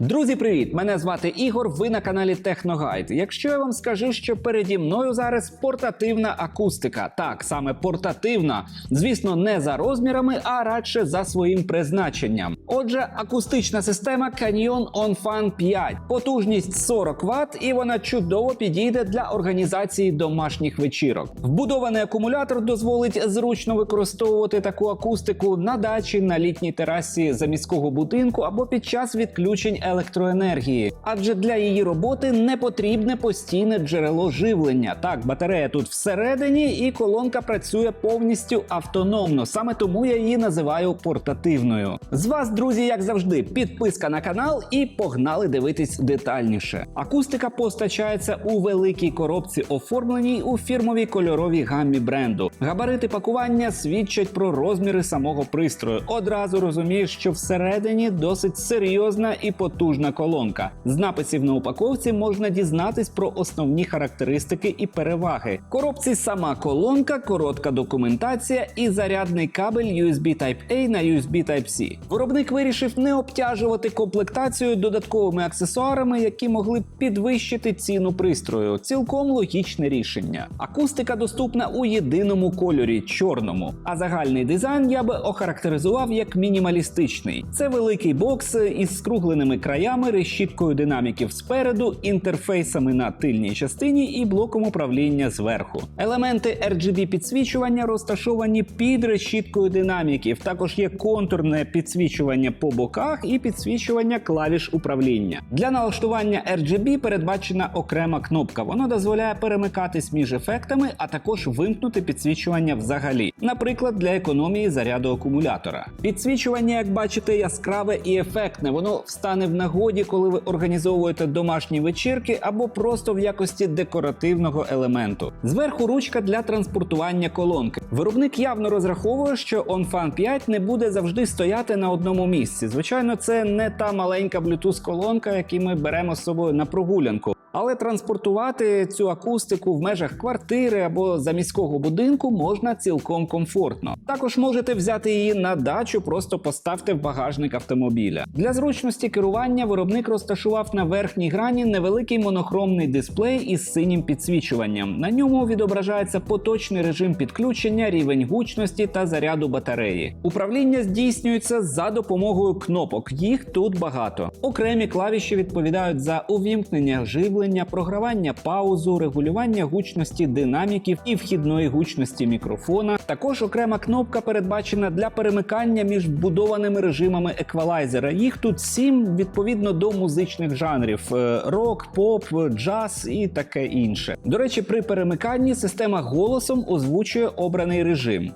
Друзі, привіт! Мене звати Ігор. Ви на каналі Техногайд. Якщо я вам скажу, що переді мною зараз портативна акустика, так саме портативна, звісно, не за розмірами, а радше за своїм призначенням. Отже, акустична система Canyon OnFan 5, потужність 40 Вт, і вона чудово підійде для організації домашніх вечірок. Вбудований акумулятор дозволить зручно використовувати таку акустику на дачі, на літній терасі заміського будинку або під час відключень електроенергії, адже для її роботи не потрібне постійне джерело живлення. Так, батарея тут всередині, і колонка працює повністю автономно. Саме тому я її називаю портативною. З вас, друзі, як завжди, підписка на канал і погнали дивитись детальніше. Акустика постачається у великій коробці, оформленій у фірмовій кольоровій гаммі бренду. Габарити пакування свідчать про розміри самого пристрою. Одразу розумієш, що всередині досить серйозна і потужна колонка. З написів на упаковці можна дізнатись про основні характеристики і переваги. В коробці сама колонка, коротка документація і зарядний кабель USB Type-A на USB Type-C. Виробник вирішив не обтяжувати комплектацію додатковими аксесуарами, які могли б підвищити ціну пристрою. Цілком логічне рішення. Акустика доступна у єдиному кольорі чорному, а загальний дизайн я би охарактеризував як мінімалістичний. Це великий бокс із скругленими краями, решіткою динаміків спереду, інтерфейсами на тильній частині і блоком управління зверху. Елементи RGB підсвічування розташовані під решіткою динаміків. Також є контурне підсвічування по боках і підсвічування клавіш управління. Для налаштування RGB передбачена окрема кнопка. Вона дозволяє перемикатись між ефектами, а також вимкнути підсвічування взагалі, наприклад, для економії заряду акумулятора. Підсвічування, як бачите, яскраве і ефектне. Воно встане в нагоді, коли ви організовуєте домашні вечірки або просто в якості декоративного елементу. Зверху ручка для транспортування колонки. Виробник явно розраховує, що OnFan 5 не буде завжди стояти на одному місці. Звичайно, це не та маленька Bluetooth колонка, яку ми беремо з собою на прогулянку. Але транспортувати цю акустику в межах квартири або заміського будинку можна цілком комфортно. Також можете взяти її на дачу, просто поставте в багажник автомобіля. Для зручності керування виробник розташував на верхній грані невеликий монохромний дисплей із синім підсвічуванням. На ньому відображається поточний режим підключення, рівень гучності та заряду батареї. Управління здійснюється за допомогою кнопок. Їх тут багато. Окремі клавіші відповідають за увімкнення живлення, програвання паузу, регулювання гучності динаміків і вхідної гучності мікрофона. Також окрема кнопка передбачена для перемикання між вбудованими режимами еквалайзера. Їх тут сім відповідно до музичних жанрів: е, рок, поп, джаз і таке інше. До речі, при перемиканні система голосом озвучує обраний режим.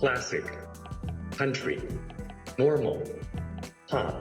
classic, country, normal, pop,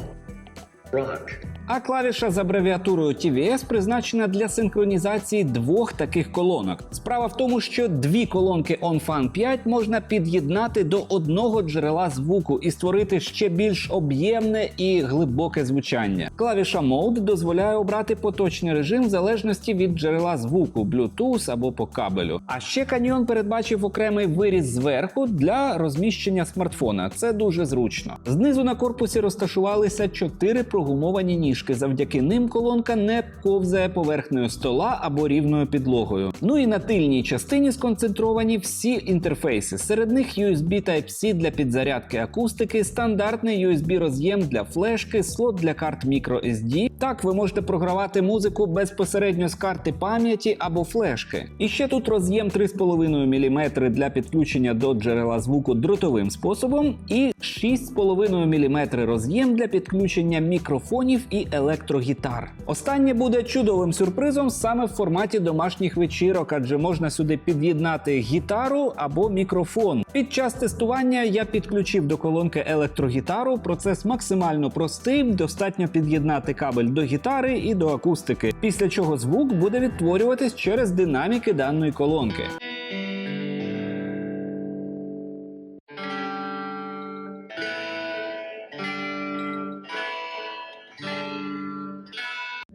rock, А клавіша з абревіатурою TVS призначена для синхронізації двох таких колонок. Справа в тому, що дві колонки OnFan 5 можна під'єднати до одного джерела звуку і створити ще більш об'ємне і глибоке звучання. Клавіша Mode дозволяє обрати поточний режим в залежності від джерела звуку, Bluetooth або по кабелю. А ще Canyon передбачив окремий виріз зверху для розміщення смартфона. Це дуже зручно. Знизу на корпусі розташувалися чотири прогумовані ніжки. Завдяки ним колонка не ковзає поверхнею стола або рівною підлогою. Ну і на тильній частині сконцентровані всі інтерфейси. Серед них USB Type-C для підзарядки акустики, стандартний USB роз'єм для флешки, слот для карт microSD. Так ви можете програвати музику безпосередньо з карти пам'яті або флешки. І ще тут роз'єм 3,5 мм для підключення до джерела звуку дротовим способом, і 6,5 мм роз'єм для підключення мікрофонів і електрогітар. Останнє буде чудовим сюрпризом саме в форматі домашніх вечірок, адже можна сюди під'єднати гітару або мікрофон. Під час тестування я підключив до колонки електрогітару. Процес максимально простий. Достатньо під'єднати кабель до гітари і до акустики, після чого звук буде відтворюватись через динаміки даної колонки.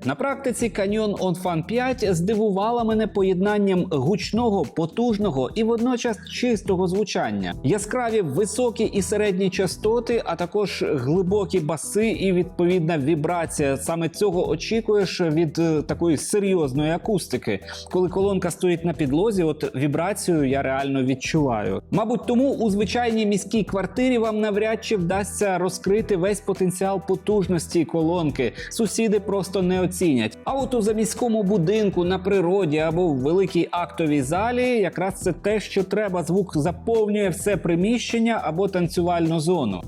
На практиці Canyon On Fan 5 здивувала мене поєднанням гучного, потужного і водночас чистого звучання, яскраві високі і середні частоти, а також глибокі баси і відповідна вібрація. Саме цього очікуєш від е, такої серйозної акустики. Коли колонка стоїть на підлозі, от вібрацію я реально відчуваю. Мабуть, тому у звичайній міській квартирі вам навряд чи вдасться розкрити весь потенціал потужності колонки. Сусіди просто не оцінять. А от у заміському будинку на природі або в великій актовій залі якраз це те, що треба. Звук заповнює все приміщення або танцювальну зону.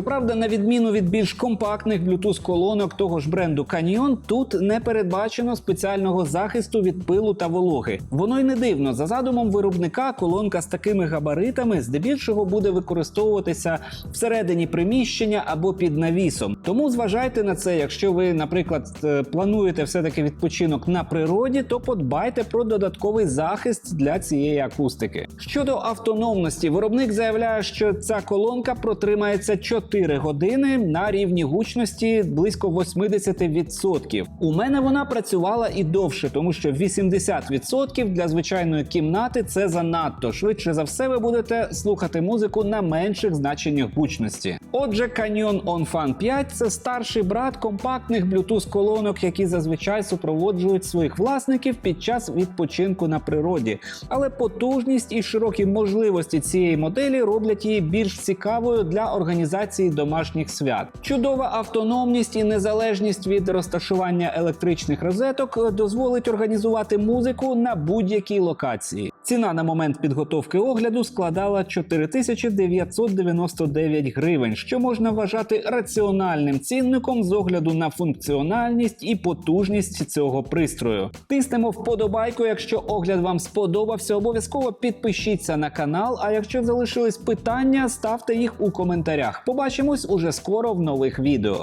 Щоправда, на відміну від більш компактних Bluetooth колонок того ж бренду Canyon, тут не передбачено спеціального захисту від пилу та вологи. Воно й не дивно. За задумом виробника, колонка з такими габаритами здебільшого буде використовуватися всередині приміщення або під навісом. Тому зважайте на це, якщо ви, наприклад, е, плануєте все-таки відпочинок на природі, то подбайте про додатковий захист для цієї акустики. Щодо автономності, виробник заявляє, що ця колонка протримається 4 години на рівні гучності близько 80%. У мене вона працювала і довше, тому що 80% для звичайної кімнати це занадто. Швидше за все, ви будете слухати музику на менших значеннях гучності. Отже, Canyon On Fan 5 це старший брат компактних Bluetooth колонок, які зазвичай супроводжують своїх власників під час відпочинку на природі. Але потужність і широкі можливості цієї моделі роблять її більш цікавою для організації домашніх свят. Чудова автономність і незалежність від розташування електричних розеток дозволить організувати музику на будь-якій локації. Ціна на момент підготовки огляду складала 4999 гривень, що можна вважати раціональним цінником з огляду на функціональність і потужність цього пристрою. Тиснемо вподобайку, якщо огляд вам сподобався. Обов'язково підпишіться на канал. А якщо залишились питання, ставте їх у коментарях. Побачимось уже скоро в нових відео.